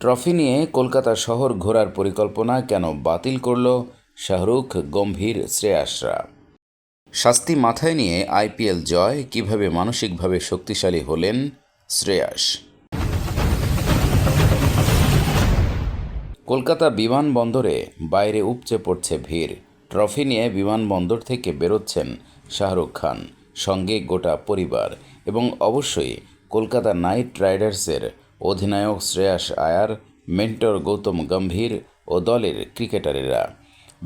Trophy নিয়ে কলকাতা শহর ঘোরার পরিকল্পনা কেন বাতিল করল শাহরুখ গম্ভীর শ্রেয়াসরা? শাস্তি মাথায় নিয়ে আইপিএল জয়, কীভাবে মানসিকভাবে শক্তিশালী হলেন শ্রেয়াস? কলকাতা বিমানবন্দরে বাইরে উপচে পড়ছে ভিড়। ট্রফি নিয়ে বিমানবন্দর থেকে বেরোচ্ছেন শাহরুখ খান, সঙ্গে গোটা পরিবার এবং অবশ্যই কলকাতা নাইট রাইডার্সের অধিনায়ক শ্রেয়াস আয়ার, মেন্টর গৌতম গম্ভীর ও দলের ক্রিকেটারেরা।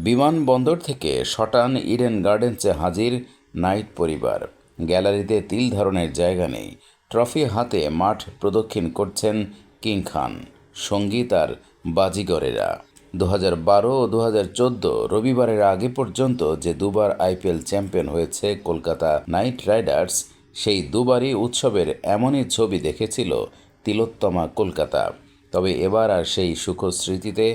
বিমানবন্দর থেকে শটান ইডেন গার্ডেন্সে হাজির নাইট পরিবার। গ্যালারিতে তিল ধারণের জায়গা নেই। ট্রফি হাতে মাঠ প্রদক্ষিণ করছেন কিং খান, সংগীত আর বাজিগরেরা। দু হাজার বারো ও দু হাজার চোদ্দ রবিবারের আগে পর্যন্ত যে দুবার আইপিএল চ্যাম্পিয়ন হয়েছে কলকাতা নাইট রাইডার্স, সেই দুবারই উৎসবের এমনই ছবি দেখেছিল তিলোত্তমা কলকাতা। তবে এবার আর সেই সুখ স্মৃতিতে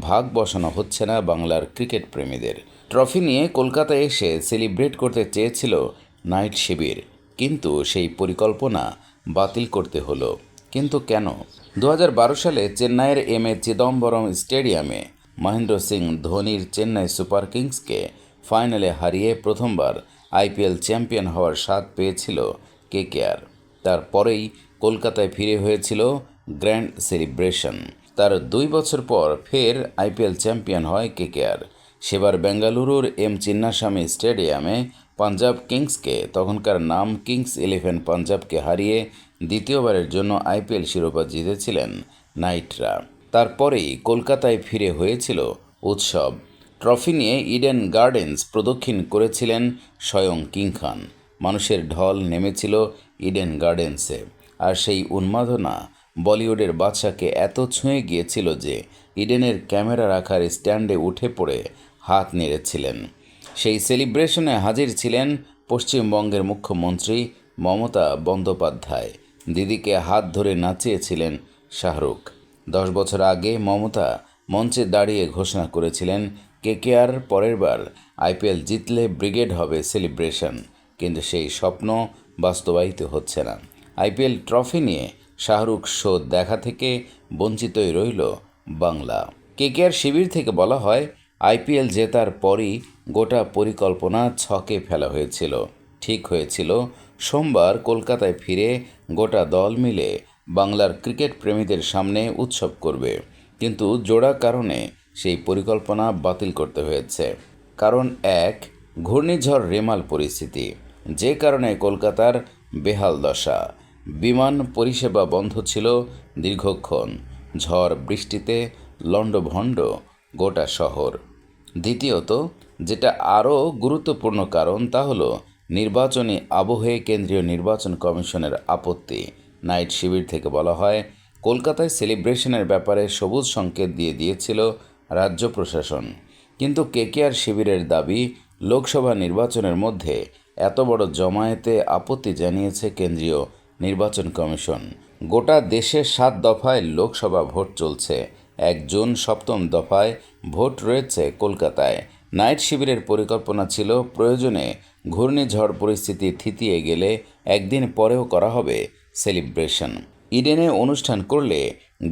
ভাগ বসানো হচ্ছে না বাংলার ক্রিকেট প্রেমীদের। ট্রফি নিয়ে কলকাতায় এসে সেলিব্রেট করতে চেয়েছিল নাইট শিবির। কিন্তু সেই পরিকল্পনা বাতিল করতে হলো। কিন্তু কেন? দু হাজার বারো সালে চেন্নাইয়ের এম এ চিদম্বরম স্টেডিয়ামে মহেন্দ্র সিং ধোনির চেন্নাই সুপার কিংসকে ফাইনালে হারিয়ে প্রথমবার আইপিএল চ্যাম্পিয়ন হওয়ার স্বাদ পেয়েছিল কে কেকেআর তারপরেই কলকাতায় ফিরে হয়েছিল গ্র্যান্ড সেলিব্রেশন। তার দুই বছর পর ফের আইপিএল চ্যাম্পিয়ন হয় কে কেকেআর। সেবার বেঙ্গালুরুর এম চিন্নাস্বামী স্টেডিয়ামে পাঞ্জাব কিংসকে তখনকার নাম কিংস ইলেভেন পাঞ্জাবকে হারিয়ে দ্বিতীয়বারের জন্য আইপিএল শিরোপা জিতেছিলেন নাইটরা। তারপরেই কলকাতায় ফিরে হয়েছিল উৎসব। ট্রফি নিয়ে ইডেন গার্ডেন্স প্রদক্ষিণ করেছিলেন স্বয়ং কিং খান। মানুষের ঢল নেমেছিল ইডেন গার্ডেন্সে। আর সেই উন্মাদনা বলিউডের বাদশাকে এত ছুঁয়ে গিয়েছিল যে ইডেনের ক্যামেরা রাখার স্ট্যান্ডে উঠে পড়ে হাত নেড়েছিলেন। সেই সেলিব্রেশনে হাজির ছিলেন পশ্চিমবঙ্গের মুখ্যমন্ত্রী মমতা বন্দ্যোপাধ্যায়। দিদিকে হাত ধরে নাচিয়েছিলেন শাহরুখ। দশ বছর আগে মমতা মঞ্চে দাঁড়িয়ে ঘোষণা করেছিলেন, কেকেআর পরের বার আইপিএল জিতলে ব্রিগেড হবে সেলিব্রেশন। কিন্তু সেই স্বপ্ন বাস্তবায়িত হচ্ছে না। আইপিএল ট্রফি নিয়ে শাহরুখ শো দেখা থেকে বঞ্চিতই রইল বাংলা। কেকেআর শিবির থেকে বলা হয়, আইপিএল জেতার পরই গোটা পরিকল্পনা ছকে ফেলা হয়েছিল। ঠিক হয়েছিল, সোমবার কলকাতায় ফিরে গোটা দল মিলে বাংলার ক্রিকেট প্রেমীদের সামনে উৎসব করবে। কিন্তু জোড়া কারণে সেই পরিকল্পনা বাতিল করতে হয়েছে। কারণ এক, ঘূর্ণিঝড় রেমাল পরিস্থিতি। যে কারণে কলকাতার বেহাল দশা। বিমান পরিষেবা বন্ধ ছিল দীর্ঘক্ষণ। ঝড় বৃষ্টিতে লণ্ডভণ্ড গোটা শহর। দ্বিতীয়ত, যেটা আরও গুরুত্বপূর্ণ কারণ তা হলো নির্বাচনী আবহে কেন্দ্রীয় নির্বাচন কমিশনের আপত্তি। নাইট শিবির থেকে বলা হয়, কলকাতায় সেলিব্রেশনের ব্যাপারে সবুজ সংকেত দিয়ে দিয়েছিল রাজ্য প্রশাসন। কিন্তু কেকেআর শিবিরের দাবি, লোকসভা নির্বাচনের মধ্যে এত বড় জমায়েতে আপত্তি জানিয়েছে কেন্দ্রীয় নির্বাচন কমিশন। গোটা দেশে সাত দফায় লোকসভা ভোট চলছে। এক জুন সপ্তম দফায় ভোট রয়েছে কলকাতায়। নাইট শিবিরের পরিকল্পনা ছিল প্রয়োজনে ঘূর্ণিঝড় পরিস্থিতি থিতিয়ে গেলে একদিন পরেও করা হবে সেলিব্রেশন। ইডেনে অনুষ্ঠান করলে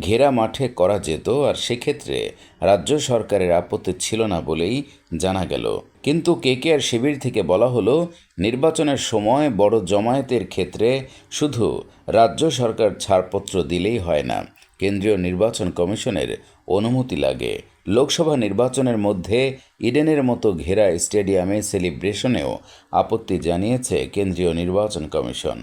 ঘেরা মাঠে করা যেত আর সেক্ষেত্রে রাজ্য সরকারের আপত্তি ছিল না বলেই জানা গেল। কিন্তু কেকেআর শিবির থেকে বলা হলো, নির্বাচনের সময় বড় জমায়েতের ক্ষেত্রে শুধু রাজ্য সরকার ছাড়পত্র দিলেই হয় না, কেন্দ্রীয় নির্বাচন কমিশনের অনুমতি লাগে। লোকসভা নির্বাচনের মধ্যে ইডেনের মতো ঘেরা স্টেডিয়ামে সেলিব্রেশনেও আপত্তি জানিয়েছে কেন্দ্রীয় নির্বাচন কমিশন।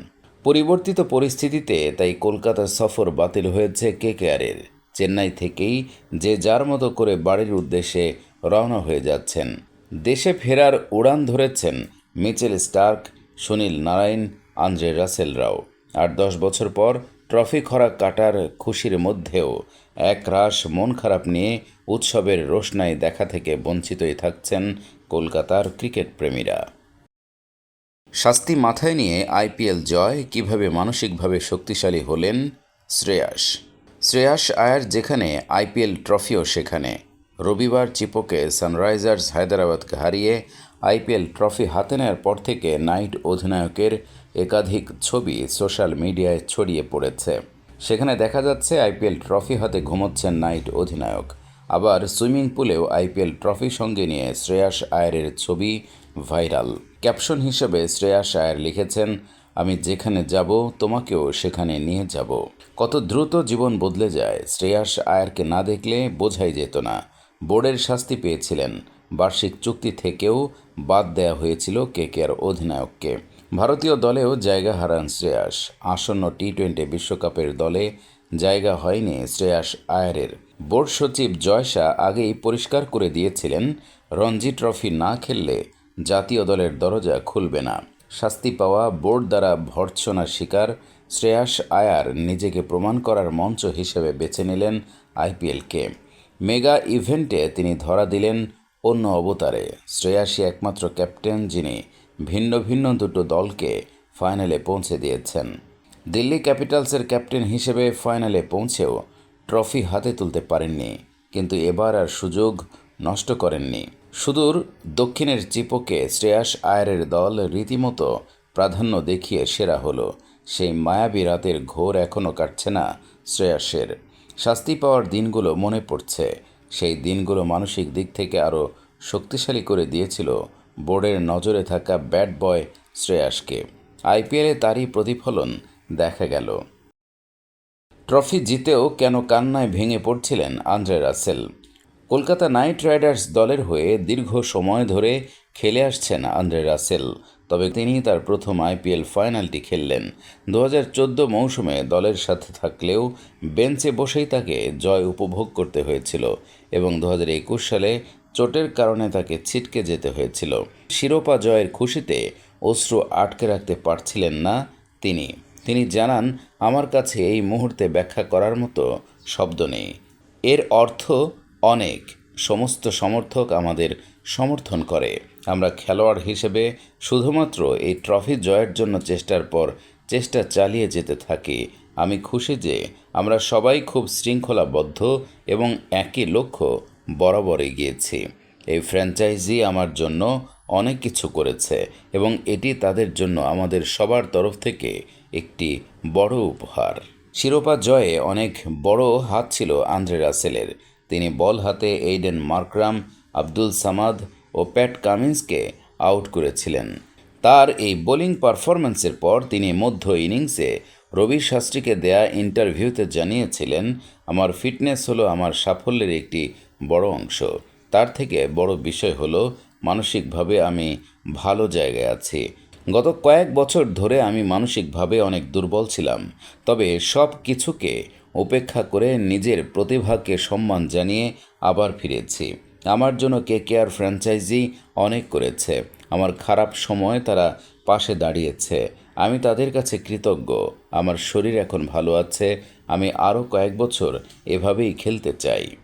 পরিবর্তিত পরিস্থিতিতে তাই কলকাতার সফর বাতিল হয়েছে কেকেআরের। চেন্নাই থেকেই যে যার মতো করে বাড়ির উদ্দেশ্যে রওনা হয়ে যাচ্ছেন। দেশে ফেরার উড়ান ধরেছেন Mitchell Starc, Sunil Narine, Andre রাসেলরাও। আর দশ বছর পর ট্রফি খরা কাটার খুশির মধ্যেও এক রাশ মন খারাপ নিয়ে উৎসবের রোশনাই দেখা থেকে বঞ্চিতই থাকছেন কলকাতার ক্রিকেট প্রেমীরা। শাস্তি মাথায় নিয়ে আইপিএল জয়, কীভাবে মানসিকভাবে শক্তিশালী হলেন শ্রেয়াস? শ্রেয়াস আয়ার যেখানে, আইপিএল ট্রফিও সেখানে। রবিবার চিপোকে সানরাইজার্স হায়দ্রাবাদকে হারিয়ে আইপিএল ট্রফি হাতে নেওয়ার পর থেকে নাইট অধিনায়কের একাধিক ছবি সোশ্যাল মিডিয়ায় ছড়িয়ে পড়েছে। সেখানে দেখা যাচ্ছে আইপিএল ট্রফি হাতে ঘুমোচ্ছেন নাইট অধিনায়ক। আবার সুইমিং পুলেও আইপিএল ট্রফি সঙ্গে নিয়ে শ্রেয়াস আয়ারের ছবি ভাইরাল। ক্যাপশন হিসেবে শ্রেয়াস আয়ার লিখেছেন, আমি যেখানে যাব, তোমাকেও সেখানে নিয়ে যাব। কত দ্রুত জীবন বদলে যায়, শ্রেয়াস আয়ারকে না দেখলে বোঝাই যেত না। বোর্ডের শাস্তি পেয়েছিলেন। বার্ষিক চুক্তি থেকেও বাদ দেয়া হয়েছিল কেকেআর অধিনায়ককে। ভারতীয় দলেও জায়গা হারান শ্রেয়াস। আসন্ন টি টোয়েন্টি বিশ্বকাপের দলে জায়গা হয়নি শ্রেয়াস আয়ারের। বোর্ড সচিব জয় শাহ আগেই পরিষ্কার করে দিয়েছিলেন, রঞ্জি ট্রফি না খেললে জাতীয় দলের দরজা খুলবে না। শাস্তি পাওয়া বোর্ড দ্বারা ভর্ৎসনার শিকার শ্রেয়াস আয়ার নিজেকে প্রমাণ করার মঞ্চ হিসেবে বেছে নিলেন আইপিএলকে। মেগা ইভেন্টে তিনি ধরা দিলেন অন্য অবতারে। শ্রেয়াসী একমাত্র ক্যাপ্টেন যিনি ভিন্ন ভিন্ন দুটো দলকে ফাইনালে পৌঁছে দিয়েছেন। দিল্লি ক্যাপিটালসের ক্যাপ্টেন হিসেবে ফাইনালে পৌঁছেও ট্রফি হাতে তুলতে পারেননি, কিন্তু এবার আর সুযোগ নষ্ট করেননি। সুদূর দক্ষিণের চিপকে শ্রেয়াস আয়ারের দল রীতিমতো প্রাধান্য দেখিয়ে সেরা হলো। সেই মায়াবী রাতের ঘোর এখনও কাটছে না শ্রেয়াসের। শাস্তি পাওয়ার দিনগুলো মনে পড়ছে। সেই দিনগুলো মানসিক দিক থেকে আরও শক্তিশালী করে দিয়েছিল বোর্ডের নজরে থাকা ব্যাট বয় শ্রেয়াসকে। আইপিএলে তারই প্রতিফলন দেখা গেল। ট্রফি জিতেও কেন কান্নায় ভেঙে পড়ছিলেন Andre Russell. Kolkata Knight Riders দলের হয়ে দীর্ঘ সময় ধরে খেলে আসছেন আন্দ্রে রাসেল। তবে তিনি তার প্রথম আইপিএল ফাইনালটি খেললেন। দু হাজার চোদ্দ মৌসুমে দলের সাথে থাকলেও বেঞ্চে বসেই তাকে জয় উপভোগ করতে হয়েছিল এবং দু হাজার একুশ সালে চোটের কারণে তাকে ছিটকে যেতে হয়েছিল। শিরোপা জয়ের খুশিতে অশ্রু আটকে রাখতে পারছিলেন না তিনি। তিনি জানান, আমার কাছে এই মুহূর্তে ব্যাখ্যা করার মতো শব্দ নেই। এর অর্থ অনেক। সমস্ত সমর্থক আমাদের সমর্থন করে। আমরা খেলোয়াড় হিসেবে শুধুমাত্র এই ট্রফি জয়ের জন্য চেষ্টার পর চেষ্টা চালিয়ে যেতে থাকি। আমি খুশি যে আমরা সবাই খুব শৃঙ্খলাবদ্ধ এবং একই লক্ষ্য বরাবর এগিয়েছি। এই ফ্র্যাঞ্চাইজি আমার জন্য অনেক কিছু করেছে এবং এটি তাদের জন্য আমাদের সবার তরফ থেকে একটি বড় উপহার। শিরোপা জয়ে অনেক বড় হাত ছিল আন্দ্রে রাসেলের। তিনি বল হাতে এইডেন মার্করাম, আব্দুল সামাদ ও প্যাট কামিন্সকে আউট করেছিলেন। তার এই বোলিং পারফরম্যান্সের পর তিনি মধ্য ইনিংসে রবি শাস্ত্রীকে দেয়া ইন্টারভিউতে জানিয়েছিলেন, আমার ফিটনেস হলো আমার সাফল্যের একটি বড় অংশ। তার থেকে বড় বিষয় হলো মানসিকভাবে আমি ভালো জায়গায় আছি। গত কয়েক বছর ধরে আমি মানসিকভাবে অনেক দুর্বল ছিলাম, তবে সব কিছুকে উপেক্ষা করে নিজের প্রতিভাকে সম্মান জানিয়ে আবার ফিরেছি। আমার জন্য কে কে আর ফ্র্যাঞ্চাইজি অনেক করেছে। আমার খারাপ সময়ে তারা পাশে দাঁড়িয়েছে। আমি তাদের কাছে কৃতজ্ঞ। আমার শরীর এখন ভালো আছে। আমি আরও কয়েক বছর এভাবেই খেলতে চাই।